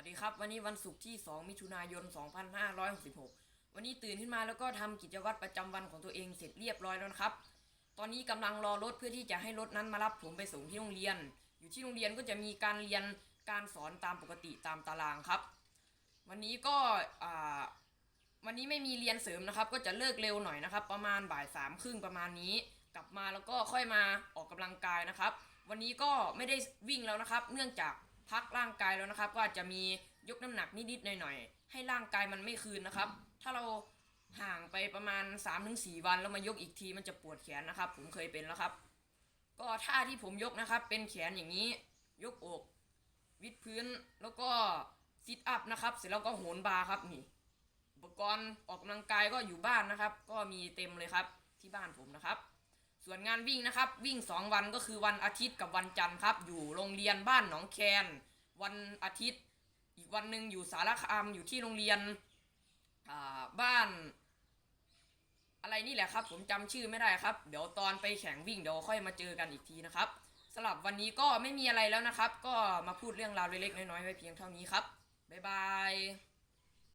วัสดีครับวันนี้วันศุกร์ที่ 2 มิถุนายน 2566 วันนี้ตื่นขึ้นมาแล้วก็ทำกิจวัตรประจำวันของตัวเองเสร็จเรียบร้อยแล้วครับ ตอนนี้กำลังรอรถเพื่อที่จะให้รถนั้นมารับผมไปส่งที่โรงเรียน อยู่ที่โรงเรียนก็จะมีการเรียนการสอนตามปกติตามตารางครับ วันนี้ก็วันนี้ไม่มีเรียนเสริมนะครับ ก็จะเลิกเร็วหน่อยนะครับ ประมาณบ่ายสามครึ่งประมาณนี้ กลับมาแล้วก็ค่อยมาออกกำลังกายนะครับ วันนี้ก็ไม่ได้วิ่งแล้วนะครับ เนื่องจาก พักร่างกายแล้วนะครับ ก็อาจจะมียกน้ำหนักนิดๆหน่อยๆให้ร่างกายมันไม่คืนนะครับ ถ้าเราห่างไปประมาณ 3-4 วันแล้วมายกอีกทีมันจะปวดแขนนะครับ ผมเคยเป็นแล้วครับ ก็ท่าที่ผมยกนะครับ เป็นแขนอย่างนี้ ยกอกวิดพื้นแล้วก็ซิทอัพนะครับ เสร็จแล้วก็โหนบาร์ครับนี่อุปกรณ์ออกกำลังกายก็อยู่บ้านนะครับ ก็มีเต็มเลยครับที่บ้านผมนะครับ ส่วนงานวิ่งนะครับ วิ่ง 2 วันก็คือวันอาทิตย์กับวันจันทร์ครับ อยู่โรงเรียนบ้านหนองแคน วันอาทิตย์ อีกวันหนึ่งอยู่สารคามอยู่ที่โรงเรียนบ้าน อะไรนี่แหละครับ ผมจำชื่อไม่ได้ครับ เดี๋ยวตอนไปแข่งวิ่งเดี๋ยวค่อยมาเจอกันอีกทีนะครับสำหรับวันนี้ก็ไม่มีอะไรแล้วนะครับ ก็มาพูดเรื่องราวเล็กๆน้อยๆไว้เพียงเท่านี้ครับบ๊ายบาย